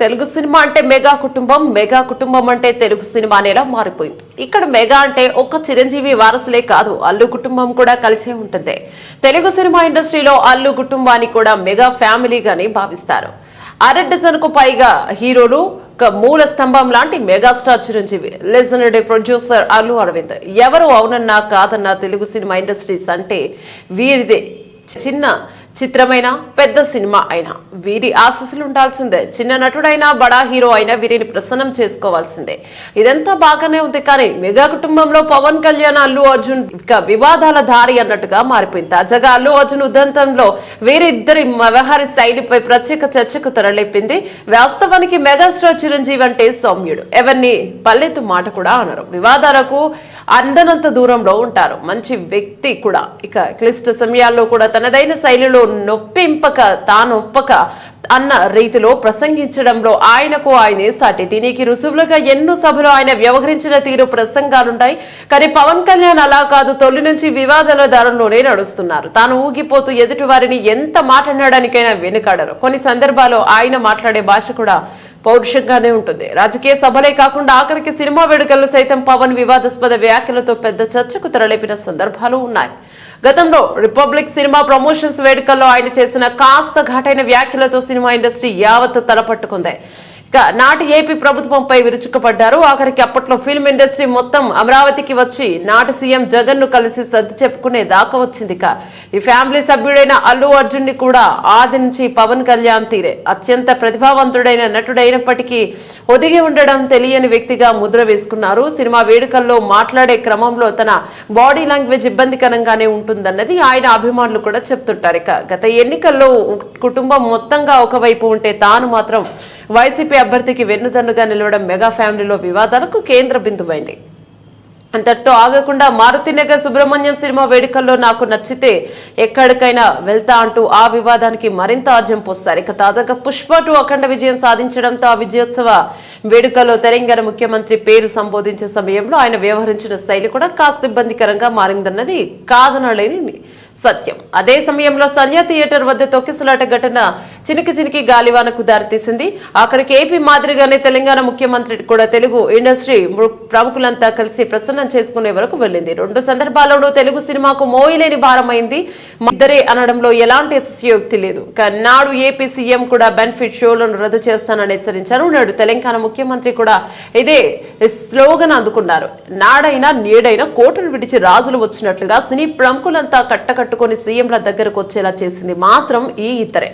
Telugu cinema అంటే mega కుటుంబం mega కుటుంబం అంటే తెలుగు సినిమా అనేలా మారిపోయింది. ఇక్కడ మెగా అంటే ఒక్క చిరంజీవి వారసులే కాదు అల్లు కుటుంబం కూడా కలిసే ఉంటుంది. తెలుగు సినిమా ఇండస్ట్రీలో అల్లు కుటుంబాన్ని కూడా మెగా ఫ్యామిలీగానే భావిస్తారు. అరడ్డజన్కు పైగా హీరోలు ఒక మూల స్తంభం లాంటి megastar Chiranjeevi legendary producer Allu Aravind. ఎవరు అవునన్నా కాదన్నా తెలుగు సినిమా ఇండస్ట్రీస్ అంటే వీరిదే. చిన్న చిత్రమైన పెద్ద సినిమా అయినా. వీరి ఆశస్సులు ఉండాల్సిందే చిన్న నటుడైనా బడా హీరో అయినా వీరిని ప్రసన్నం చేసుకోవాల్సిందే. ఇదంతా బాగానే ఉంది కానీ మెగా కుటుంబంలో పవన్ కళ్యాణ్ అల్లు అర్జున్ ఇక వివాదాల దారి అన్నట్టుగా మారిపోయింది. తాజాగా అల్లు అర్జున్ ఉదంతంలో వీరిద్దరి వ్యవహార శైలిపై ప్రత్యేక చర్చకు తెరలేపింది. వాస్తవానికి మెగాస్టార్ చిరంజీవి అంటే సౌమ్యుడు. ఎవరిని పల్లెత్తు మాట కూడా అనరు. వివాదాలకు అందనంత దూరంలో ఉంటారు. మంచి వ్యక్తి కూడా. ఇక క్లిష్ట సమయాల్లో కూడా తనదైన శైలిలో నొప్పింపక తానొప్పక అన్న రీతిలో ప్రసంగించడంలో ఆయనకు ఆయనే సాటి. దీనికి రుసువులుగా ఎన్నో సభలో ఆయన వ్యవహరించిన తీరు ప్రసంగాలుంటాయి. కానీ పవన్ కళ్యాణ్ అలా కాదు తొలి నుంచి వివాదాల దారంలోనే నడుస్తున్నారు. తాను ఊగిపోతూ ఎదుటి వారిని ఎంత మాట్లాడడానికైనా వెనుకాడరు. కొన్ని సందర్భాల్లో ఆయన మాట్లాడే భాష కూడా పౌరుషంగానే ఉంటుంది. రాజకీయ సభలే కాకుండా ఆఖరికి సినిమా వేడుకల్లో సైతం పవన్ వివాదాస్పద వ్యాఖ్యలతో పెద్ద చర్చకు తెరలేపిన సందర్భాలు ఉన్నాయి. గతంలో రిపబ్లిక్ సినిమా ప్రమోషన్స్ వేడుకల్లో ఆయన చేసిన కాస్త ఘాటైన వ్యాఖ్యలతో సినిమా ఇండస్ట్రీ యావత్ తలపట్టుకుంది. ఇక నాటి ఏపీ ప్రభుత్వంపై విరుచుకుపడ్డారు. ఆఖరికి అప్పట్లో ఫిల్మ్ ఇండస్ట్రీ మొత్తం అమరావతికి వచ్చి నాటి సీఎం జగన్ను కలిసి సర్ది చెప్పుకునే దాకా వచ్చింది ఇక. ఈ ఫ్యామిలీ సభ్యుడైన అల్లు అర్జున్ని కూడా ఆది నుంచి పవన్ కళ్యాణ్ తీరే అత్యంత ప్రతిభావంతుడైన నటుడైన అయినప్పటికీ ఒదిగి ఉండడం తెలియని వ్యక్తిగా ముద్ర వేసుకున్నారు. సినిమా వేడుకల్లో మాట్లాడే క్రమంలో తన బాడీ లాంగ్వేజ్ ఇబ్బందికరంగానే ఉంటుందన్నది ఆయన అభిమానులు కూడా చెప్తుంటారు. ఇక గత ఎన్నికల్లో కుటుంబం మొత్తంగా ఒకవైపు ఉంటే తాను మాత్రం వైసీపీ అభ్యర్థికి వెన్నుదన్నుగా నిలవడం మెగా ఫ్యామిలీలో వివాదాలకు కేంద్ర బిందువైంది. అంతటితో ఆగకుండా మారుతినగర్ సుబ్రహ్మణ్యం సినిమా వేడుకల్లో నాకు నచ్చితే ఎక్కడికైనా వెళ్తా అంటూ ఆ వివాదానికి మరింత ఆజ్యం పోస్తారు. ఇక తాజాగా పుష్ప టూ అఖండ విజయం సాధించడంతో ఆ విజయోత్సవ వేడుకలో తెలంగాణ ముఖ్యమంత్రి పేరు సంబోధించే సమయంలో ఆయన వ్యవహరించిన శైలి కూడా కాస్త ఇబ్బందికరంగా మారిందన్నది కాదనలేని సత్యం. అదే సమయంలో సంధ్యా థియేటర్ వద్ద తొక్కిసలాట ఘటన చినికి చినికి గాలివానకు దారితీసింది. ఆఖరికి ఏపీ మాదిరిగానే తెలంగాణ ముఖ్యమంత్రి కూడా తెలుగు ఇండస్ట్రీ ప్రముఖులంతా కలిసి ప్రసన్నం చేసుకునే వరకు వెళ్ళింది. రెండు సందర్భాల్లోనూ తెలుగు సినిమాకు మోయలేని భారమైంది. ఇద్దరే అనడంలో ఎలాంటి అతిశయోక్తి లేదు. కానీ నాడు ఏపీ సీఎం కూడా బెనిఫిట్ షోలను రద్దు చేస్తానని హెచ్చరించారు. నాడు తెలంగాణ ముఖ్యమంత్రి కూడా ఇదే స్లోగన్ అందుకున్నారు. నాడైనా నేడైనా కోటలు విడిచి రాజులు వచ్చినట్లుగా సినీ ప్రముఖులంతా కట్టకట్టుకొని సీఎంల దగ్గరకు వచ్చేలా చేసింది మాత్రం ఈ ఇద్దరే.